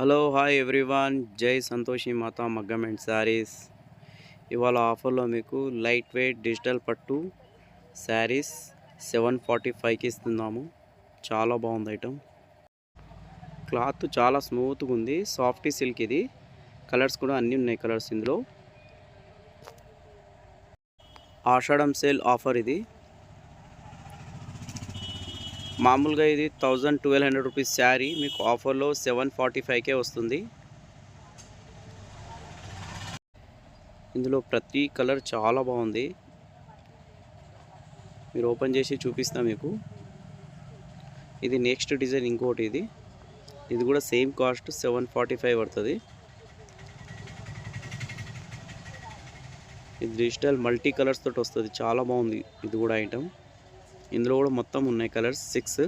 Hello hi everyone జై సంతోషి మాత మగ్గం and saris. ఇవాళ ఆఫర్లో మీకు లైట్ వెయిట్ డిజిటల్ పట్టు శారీస్ సెవెన్ ఫార్టీ ఫైవ్కి ఇస్తున్నాము. చాలా బాగుంది ఐటమ్ క్లాత్ చాలా స్మూత్గా ఉంది. సాఫ్టీ సిల్క్ ఇది. కలర్స్ కూడా అన్నీ ఉన్నాయి కలర్స్ ఇందులో. ఆషాఢం సేల్ ఆఫర్ ఇది. మామూలుగా ఇది thousand twelve hundred rupees sari మీకు ఆఫర్లో సెవెన్ ఫార్టీ ఫైవ్కే వస్తుంది. ఇందులో ప్రతి కలర్ చాలా బాగుంది. మీరు ఓపెన్ చేసి చూపిస్తా మీకు. ఇది నెక్స్ట్ డిజైన్ ఇంకోటి ఇది. ఇది కూడా same cost seven forty five పడుతుంది. ఇది డిజిటల్ మల్టీ కలర్స్ తోటి వస్తుంది. చాలా బాగుంది. ఇది కూడా ఐటమ్. ఇందులో కూడా మొత్తం ఉన్నాయి కలర్స్ సిక్స్.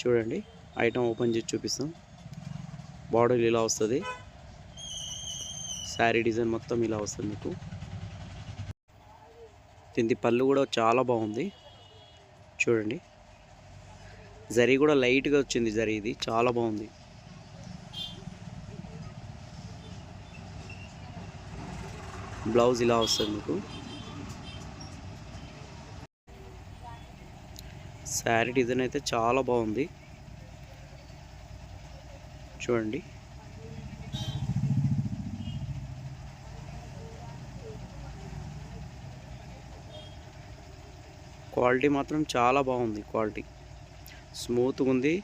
చూడండి ఐటమ్ ఓపెన్ చేసి చూపిస్తాం. బార్డర్ ఇలా వస్తుంది. శారీ డిజైన్ మొత్తం ఇలా వస్తుంది మీకు. దీని పళ్ళు కూడా చాలా బాగుంది. చూడండి. జరీ కూడా లైట్గా వచ్చింది జరీ ఇది. చాలా బాగుంది. బ్లౌజ్ ఇలా వస్తుంది మీకు. శారీ డిజైన్ అయితే చాలా బాగుంది. చూడండి. క్వాలిటీ మాత్రం చాలా బాగుంది క్వాలిటీ. స్మూత్గా ఉంది.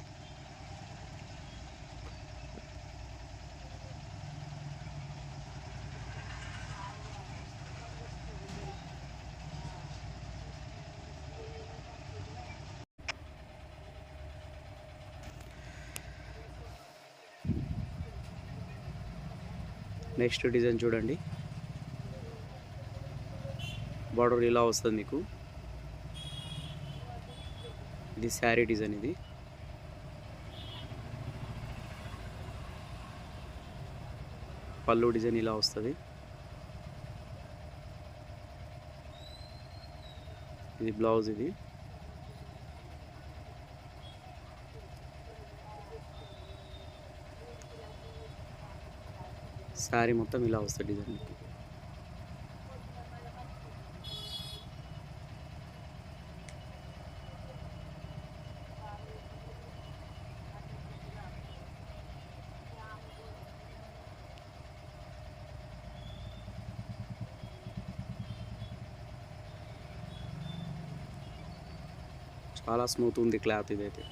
నెక్స్ట్ డిజైన్ చూడండి. బార్డర్ ఇలా వస్తుంది మీకు. ఇది శారీ డిజైన్ ఇది. పళ్ళు డిజైన్ ఇలా వస్తుంది. ఇది బ్లౌజ్ ఇది. శారీ మొత్తం ఇలా వస్తుంది డిజైన్ మీకు చాలా స్మూత్ ఉంది క్లాత్ ఇదైతే.